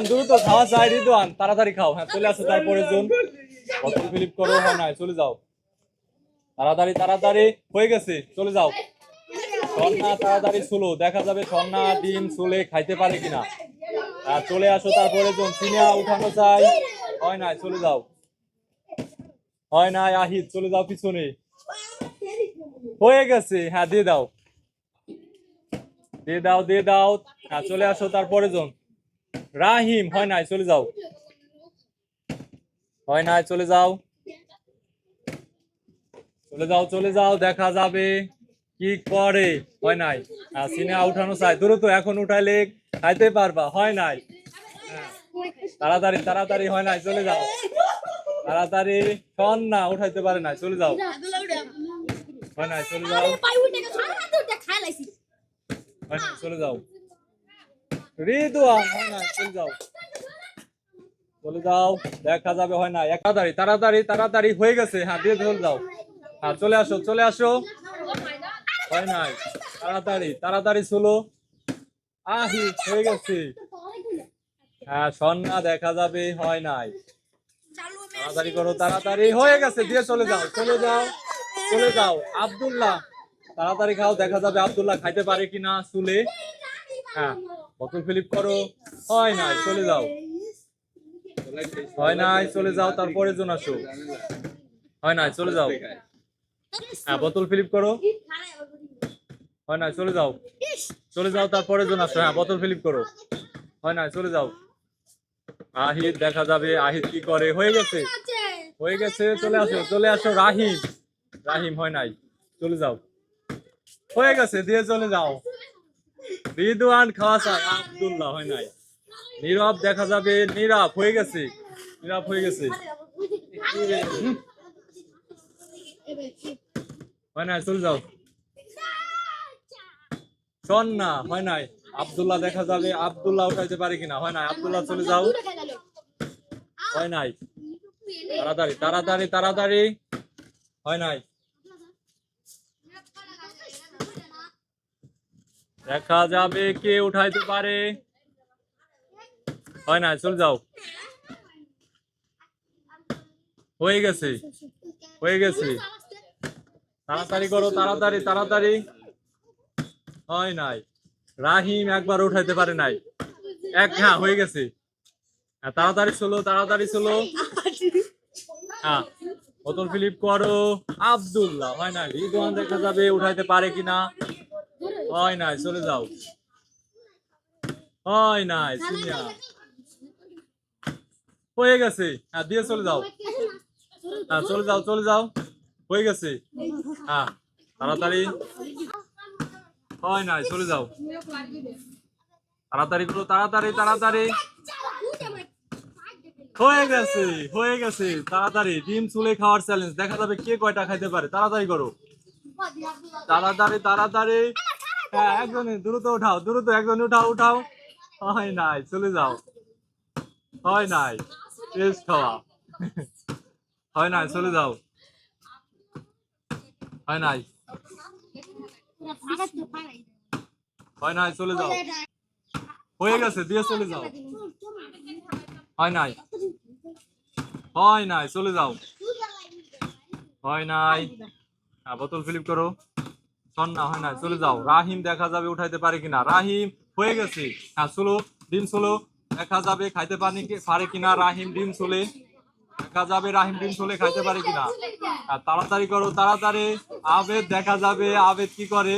রিদওয়ান দ্রুত খাওয়া চাই রিদওয়ান তাড়াতাড়ি খাও। হ্যাঁ চলে আসো তারপরে জন। বোতল ফিলিপ করো হয় নাই চলে যাও। তাড়াতাড়ি তাড়াতাড়ি হয়ে গেছে চলে যাও। সন্না তাড়াতাড়ি চলো দেখা যাবে সন্না ডিম চলে খাইতে পারে কিনা। আর চলে আসো তারপরে জন। চিনিয়া উঠানো চাই। হয় নাই চলে যাও। হয় নাই আহিদ চলে যাও পিছনে। হয়ে গেছে হ্যাঁ দিয়ে দাও। দিয়ে দাও দিয়ে দাও। হ্যাঁ চলে আসো তারপরে জন। রাহিম হয় নাই চলে যাও। হয় নাই চলে যাও। চলে যাও চলে যাও দেখা যাবে কি করে। হয় নাই। সিনেমা উঠানো চাই। দ্রুত এখন উঠাইলে খাইতে পারবা। হয় নাই। তাড়াতাড়ি তাড়াতাড়ি হয় নাই চলে যাও। তাড়াতাড়ি শোন না উঠাইতে পারে নাই চলে যাও। হয় নাই চলে যাও। হয় নাই চলে যাও। হয়, চলে যাও। দেখা যাবে, হয় না। তাড়াতাড়ি তাড়াতাড়ি তাড়াতাড়ি, হয়ে গেছে। হ্যাঁ দিয়ে চলে যাও। হ্যাঁ চলে আসো চলে আসো। হয় নাই। তাড়াতাড়ি তাড়াতাড়ি চলো। আহি, হয়ে গেছে। হ্যাঁ সন্না দেখা যাবে, হয় নাই। তাড়াতাড়ি করো, তাড়াতাড়ি। হয়ে গেছে, দিয়ে চলে যাও চলে যাও চলে যাও। আব্দুল্লাহ, তাড়াতাড়ি খাও, দেখা যাবে আব্দুল্লাহ খাইতে পারে কিনা চুলে হ্যাঁ। বোতল ফিলিপ করো। হয় নাই, চলে যাও। হয় নাই, চলে যাও তারপরে জন আসো। হয় নাই, চলে যাও। হ্যাঁ বোতল ফিলিপ করো। হয় নাই, চলে যাও। চলে যাও তারপরে জন আসো। হ্যাঁ বোতল ফিলিপ করো। হয় নাই, চলে যাও। আহিদ দেখা যাবে আহিদ কি করে? হয়ে গেছে। হয়ে গেছে, চলে আসো চলে আসো, রাহিম। রাহিম, হয় নাই, চলে যাও। হয়ে গেছে, দিয়ে চলে যাও। রিদওয়ান খাওয়া চাই আব্দুল্লাহ, হয় নাই? নীরব দেখা যাবে, নীরব হয়ে গেছে। নীরব হয়ে গেছে। হয় নাই? চলে যাও। শোন না হয় নাই? আব্দুল্লাহ দেখা যাবে, আব্দুল্লাহ উঠাইতে পারে কিনা? হয় নাই? আব্দুল্লাহ চলে যাও। হয় নাই? তাড়াতাড়ি তাড়াতাড়ি তাড়াতাড়ি। হয় নাই? দেখা যাবে কে উঠাইতে পারে। হয় না চলে যাও। হয়ে গেছে হয়ে গেছে। তাড়াতাড়ি করো তাড়াতাড়ি তাড়াতাড়ি। হয় নাই। রাহিম একবার উঠাইতে পারে নাই। এক হ্যাঁ হয়ে গেছে। হ্যাঁ, তাড়াতাড়ি চলো তাড়াতাড়ি চলো। হ্যাঁ বোতল ফিলিপ করো। আব্দুল্লাহ হয় না রিদওয়ান দেখা যাবে উঠাইতে পারে কিনা। হয় নাই, চলে যাও। হয় নাই হয়ে গেছে। হ্যাঁ দিয়ে চলে যাও। হ্যাঁ চলে যাও চলে যাও। হয়ে গেছে। হ্যাঁ তাড়াতাড়ি। হয় নাই, চলে যাও। তাড়াতাড়ি করো, তাড়াতাড়ি তাড়াতাড়ি। হয়ে গেছে হয়ে গেছে। তাড়াতাড়ি, ডিম চুলে খাওয়ার চ্যালেঞ্জ দেখা যাবে কে কয়টা খাইতে পারে। তাড়াতাড়ি করো। তাড়াতাড়ি তাড়াতাড়ি। হ্যাঁ একজনে দ্রুত উঠাও, দ্রুত একজনে উঠাও উঠাও। হয় নাই, চলে যাও। হয় নাই টেস্ট খাওয়া হয় নাই হয় নাই। হয় নাই, চলে হয়ে গেছে, দিয়ে চলে যাও। হয় নাই। হয় নাই, চলে যাও। হয় নাই। হ্যাঁ বোতল ফিলিপ করো। সন্না হয় না, চলে যাও। রাহিম দেখা যাবে উঠাইতে পারে কিনা? রাহিম, হয়ে গেছে। হ্যাঁ চলো, ডিম চলো। দেখা যাবে খাইতে পারি পারে কিনা? রাহিম, ডিম চলে। দেখা যাবে রাহিম, ডিম চলে খাইতে পারে কিনা? তাড়াতাড়ি করো, তাড়াতাড়ি। আবেদ দেখা যাবে, আবেদ কি করে?